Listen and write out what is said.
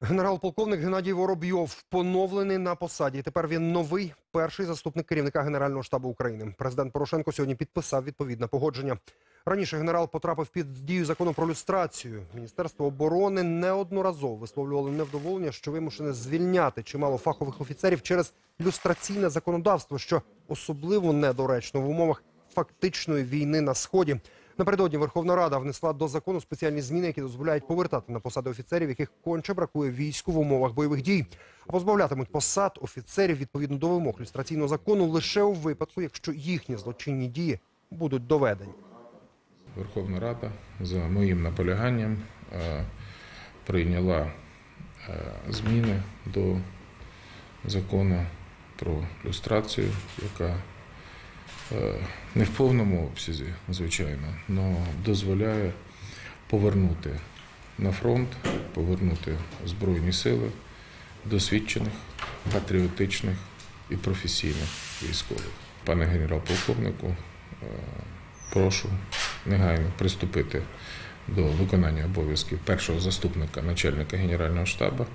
Генерал-полковник Геннадій Воробйов поновлений на посаді. Тепер він новий перший заступник керівника Генерального штабу України. Президент Порошенко сьогодні підписав відповідне погодження. Раніше генерал потрапив під дію закону про люстрацію. Міністерство оборони неодноразово висловлювало невдоволення, що вимушене звільняти чимало фахових офіцерів через люстраційне законодавство, що особливо недоречно в умовах фактичної війни на сході. Напередодні Верховна Рада внесла до закону спеціальні зміни, які дозволяють повертати на посади офіцерів, яких конче бракує війську в умовах бойових дій. Позбавлятимуть посад офіцерів відповідно до вимог люстраційного закону лише у випадку, якщо їхні злочинні дії будуть доведені. Верховна Рада за моїм наполяганням е, прийняла е, зміни до закону про люстрацію, яка не в повному обсязі, звичайно, але дозволяє повернути на фронт, повернути Збройні сили досвідчених, патріотичних і професійних військових. Пане генерал-полковнику, е, прошу негайно приступити до виконання обов'язків першого заступника начальника Генерального штабу.